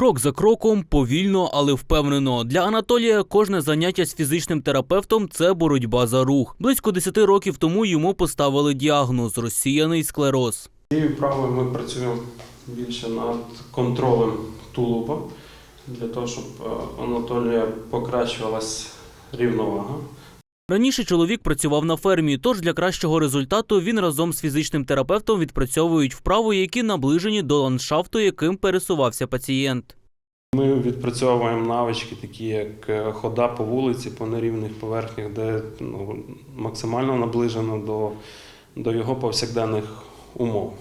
Крок за кроком, повільно, але впевнено. Для Анатолія кожне заняття з фізичним терапевтом це боротьба за рух. Близько 10 років тому йому поставили діагноз розсіяний склероз. Цією вправою ми працюємо більше над контролем тулуба, для того, щоб е, Анатолія покращувалась рівновага. Раніше чоловік працював на фермі, тож для кращого результату він разом з фізичним терапевтом відпрацьовують вправи, які наближені до ландшафту, яким пересувався пацієнт. Ми відпрацьовуємо навички, такі як е, хода по вулиці, по нерівних поверхнях, де ну, максимально наближено до, до його повсякденних умов.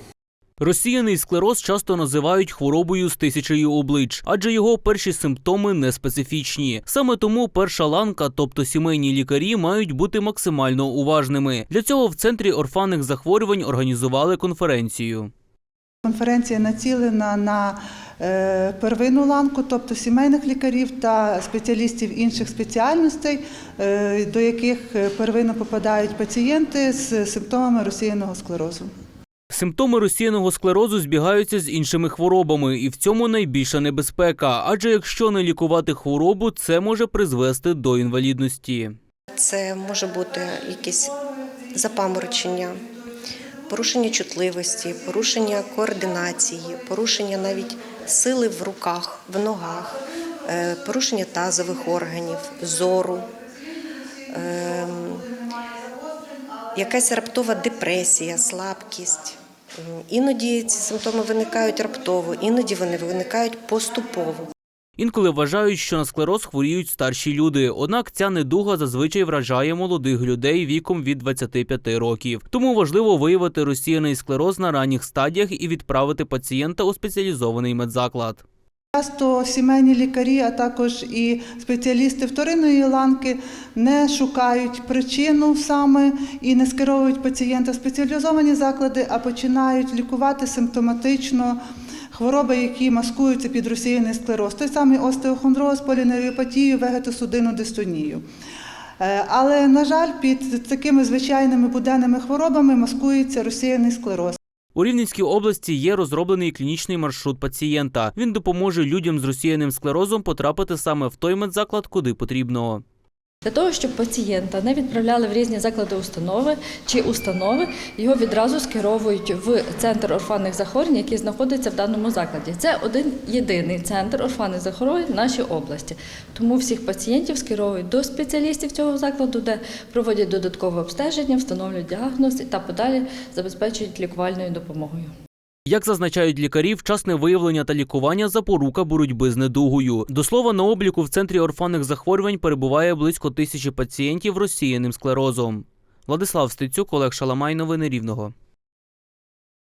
Розсіяний склероз часто називають хворобою з тисячею облич, адже його перші симптоми не специфічні. Саме тому перша ланка, тобто сімейні лікарі, мають бути максимально уважними. Для цього в центрі орфанних захворювань організували конференцію. Конференція націлена на е, первинну ланку, тобто сімейних лікарів та спеціалістів інших спеціальностей, е, до яких е, первинно попадають пацієнти з симптомами розсіяного склерозу. Симптоми розсіяного склерозу збігаються з іншими хворобами, і в цьому найбільша небезпека. Адже якщо не лікувати хворобу, це може призвести до інвалідності. Це може бути якесь запаморочення, порушення чутливості, порушення координації, порушення навіть сили в руках, в ногах, е, порушення тазових органів, зору, ем, якась раптова депресія, слабкість. Іноді ці симптоми виникають раптово, іноді вони виникають поступово. Інколи вважають, що на склероз хворіють старші люди. Однак ця недуга зазвичай вражає молодих людей віком від 25 років. Тому важливо виявити розсіяний склероз на ранніх стадіях і відправити пацієнта у спеціалізований медзаклад. Часто сімейні лікарі, а також і спеціалісти вторинної ланки не шукають причину саме і не скеровують пацієнта в спеціалізовані заклади, а починають лікувати симптоматично хвороби, які маскуються під розсіяний склероз, той самий остеохондроз, поліневропатію, вегетосудинну дистонію. Е, Але, на жаль, під такими звичайними буденними хворобами маскується розсіяний склероз. У Рівненській області є розроблений клінічний маршрут пацієнта. Він допоможе людям з розсіяним склерозом потрапити саме в той медзаклад, куди потрібно. Для того, щоб пацієнта не відправляли в різні заклади установи чи установи, його відразу скеровують в центр орфанних захворювань, який знаходиться в даному закладі. Це один єдиний центр орфанних захворювань в нашій області. Тому всіх пацієнтів скеровують до спеціалістів цього закладу, де проводять додаткове обстеження, встановлюють діагноз та подалі забезпечують лікувальною допомогою. Як зазначають лікарі, вчасне виявлення та лікування запорука боротьби з недугою. До слова, на обліку в центрі орфанних захворювань перебуває близько тисячі пацієнтів розсіяним склерозом. Владислав Стецюк, Олег Шаламай, новини Рівного.